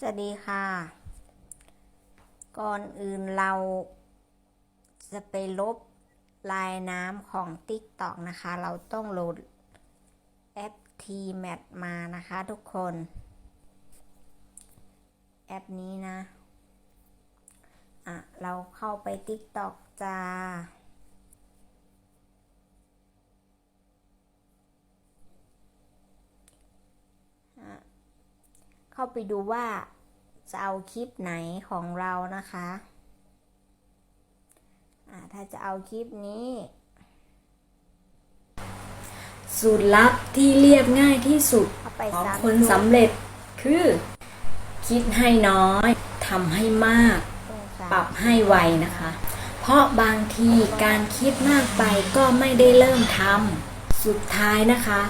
สวัสดีค่ะ ก่อนอื่นเราจะไปลบลายน้ำของ TikTok นะคะ เราต้องโหลดแอป Tmat มานะคะทุกคน แอปนี้นะ อะ เราเข้าไป TikTok จ้า เข้า ไปดูว่า จะเอาคลิปไหนของเรานะคะอ่าถ้าจะเอาคลิปนี้ สูตรลับที่เรียบง่ายที่สุดเข้าไปของสามคนจุดสำเร็จคือ คิดให้น้อยทำให้มากตรงสามปรับให้ไวนะคะ เพราะบางทีการคิดมากไปก็ไม่ได้เริ่มทำสุดท้ายนะคะ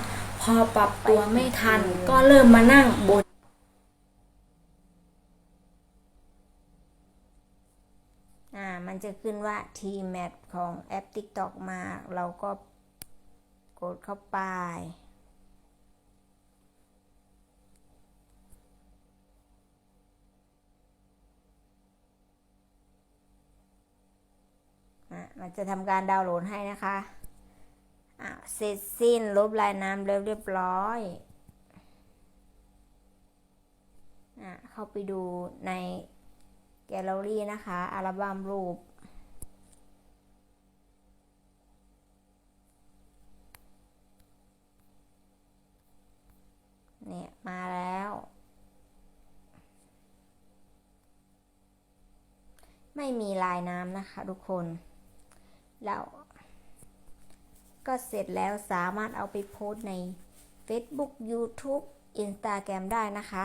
พอปรับตัวไม่ทันก็เริ่มมานั่งบน อ่า มันจะขึ้นว่า Tmat ของแอป TikTok มา เราก็กดเข้าไปอะมันจะทำการดาวน์โหลดให้นะคะอะเสร็จสิ้นลบลายน้ำเรียบเรียบร้อยอะเข้าไปดูใน แกลเลอรี่นะคะอัลบั้มรูป เนี่ยมาแล้ว ไม่มีลายน้ำนะคะทุกคนแล้วก็เสร็จแล้วสามารถเอาไปโพสต์ใน Facebook YouTube Instagram ได้นะคะ